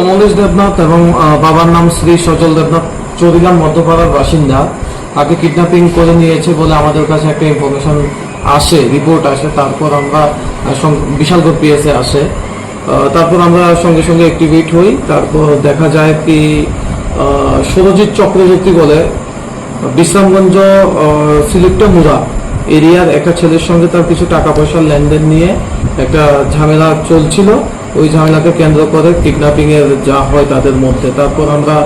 অমলেশ দেবনাথ এবং বাবার নাম শ্রী সজল দেবনাথ চরিলাম মধ্যপাড়ার বাসিন্দা। তাকে কিডন্যাপিং করে নিয়েছে বলে আমাদের কাছে একটা ইনফরমেশন আসে রিপোর্ট আসে। তারপর আমরা বিশালগড় পিএসএ আসে। তারপর আমরা সঙ্গে সঙ্গে অ্যাক্টিভেট হই। তারপর দেখা যায় কি সুরজিৎ চক্রবর্তী বলে, বিশ্রামগঞ্জ সিলেক্টর মুরা। এরিয়ার একটা ছেলের সঙ্গে তার কিছু টাকা পয়সার লেনদেন নিয়ে একটা ঝামেলা চলছিল। ওই ঝামেলাকে কেন্দ্র করে কিডন্যাপিং এর যা হয় তাদের মধ্যে। তারপর আমরা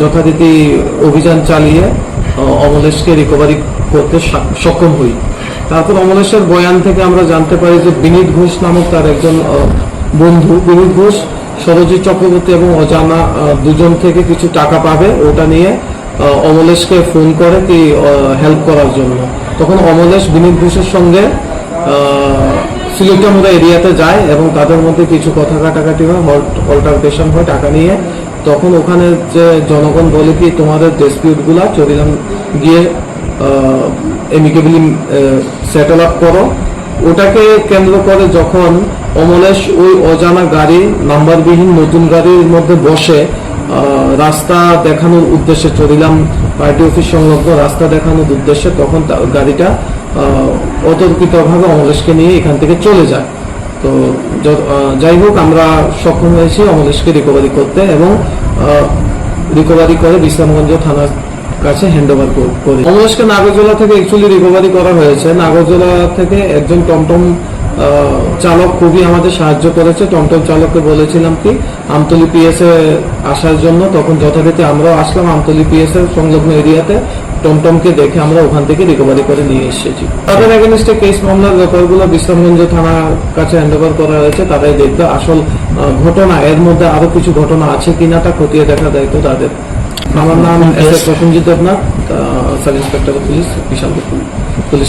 যথারীতি অভিযান চালিয়ে অমলেশকে রিকভারি করতে সক্ষম হই। তারপর অমলেশের বয়ান থেকে আমরা জানতে পারি যে বিনীত ঘোষ নামক তার একজন বন্ধু, বিনীত ঘোষ, সরজিৎ চক্রবর্তী এবং অজানা দুজন থেকে কিছু টাকা পাবে ওটা নিয়ে অমলেশকে ফোন করে কি হেল্প করার জন্য। তখন অমলেশ বিনীত ঘোষের সঙ্গে সিলেক্টামুরা এরিয়াতে যায় এবং তাদের মধ্যে কিছু কথা কাটাকাটি হয় অল্টারকেশন হয় টাকা নিয়ে। তখন ওখানে যে জনগণ বলে কি, তোমাদের ডিসপিউটগুলা চরিলাম গিয়ে এমিকেবলি সেটেল আপ করো। ওটাকে কেন্দ্র করে যখন অমলেশ ওই অজানা গাড়ি, নাম্বারবিহীন নতুন গাড়ির মধ্যে বসে রাস্তা দেখানোর উদ্দেশ্যে চলিলাম। পার্টি অফিস সংলগ্ন রাস্তা দেখানোর উদ্দেশ্যে তখন গাড়িটা অতর্কিতভাবে অমলেশকে নিয়ে এখান থেকে চলে যায়। তো যাই হোক, আমরা সক্ষম হয়েছি অমলেশকে রিকভারি করতে এবং রিকভারি করে বিশ্রামগঞ্জ থানার কাছে হ্যান্ড ওভার করি। অমলেশকে নাগরজোলা থেকে অ্যাকচুয়ালি রিকভারি করা হয়েছে। নাগরজোলা থেকে একজন টমটম চালক খুবই আমাদের সাহায্য করেছে। টমটম চালককে বলেছিলাম কি আমতলি পিএস এ আসার জন্য তখন যথারীতি আমরাও আসলাম আমতলি পিএস এর সংলগ্ন এরিয়াতে। টমটমকে দেখে আমরা ওখান থেকে রিকভারি করে নিয়ে এসেছি। তাদের এগেনস্টে কেস মামলার ব্যাপারগুলো বিশ্রামগঞ্জ থানার কাছে হ্যান্ড ওভার করা হয়েছে। তারাই দেখবে আসল ঘটনা। এর মধ্যে আরও কিছু ঘটনা আছে কিনা তা খতিয়ে দেখা দায়িত্ব তাদের। আমার নাম S S Prosenjit Debnath sub inspector police বিশাল পুলিশ।